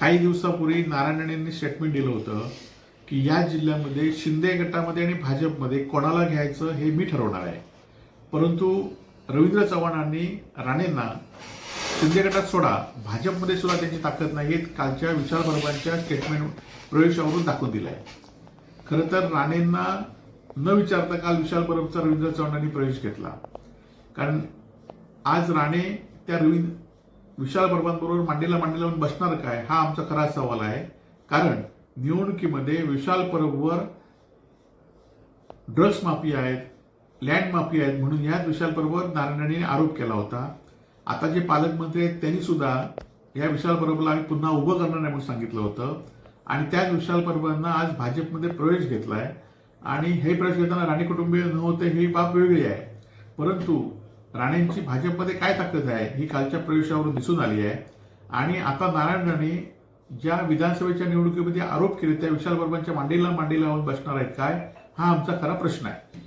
काही दिवसापूर्वी नारायण स्टेटमेंट दिलं होतं की या जिल्ह्यामध्ये शिंदे गटामध्ये आणि भाजपमध्ये कोणाला घ्यायचं हे मी ठरवणार आहे. परंतु रवींद्र चव्हाणांनी राणेंना शिंदे गटात सोडा भाजपमध्ये सुद्धा त्यांची ताकद नाही हे कालच्या विशाल परबांच्या स्टेटमेंट प्रवेशावरून दाखवून दिलं आहे खरं तर राणेंना न विचारता काल विशाल परबचा रवींद्र चव्हाणांनी प्रवेश घेतला. कारण आज राणे त्या रवींद्र विशाल परबांबरोबर मांडीला मांडी लावून बसणार काय? हा आमचा खरा सवाल आहे. कारण निवडणुकीमध्ये विशाल परबवर ड्रग्स माफी आहेत लँड माफी आहेत म्हणून याच विशाल परबवर नारायणाने आरोप केला होता. आता जे पालकमंत्री आहेत त्यांनी सुद्धा या विशाल परबला आम्ही पुन्हा उभं करणार नाही म्हणून सांगितलं होतं. आणि त्याच विशाल परबांना आज भाजपमध्ये प्रवेश घेतलाय. आणि हे प्रवेश घेताना राणे कुटुंबीय नव्हते ही बाब वेगळी आहे. परंतु राणेंची भाजपमध्ये काय ताकद आहे ही कालच्या प्रवेशावरून दिसून आली आहे. आणि आता नारायण राणे ज्या विधानसभेच्या निवडणुकीमध्ये आरोप केले त्या विशाल वर्मांच्या मांडीला मांडी लावून बसणार आहेत काय? हा आमचा खरा प्रश्न आहे.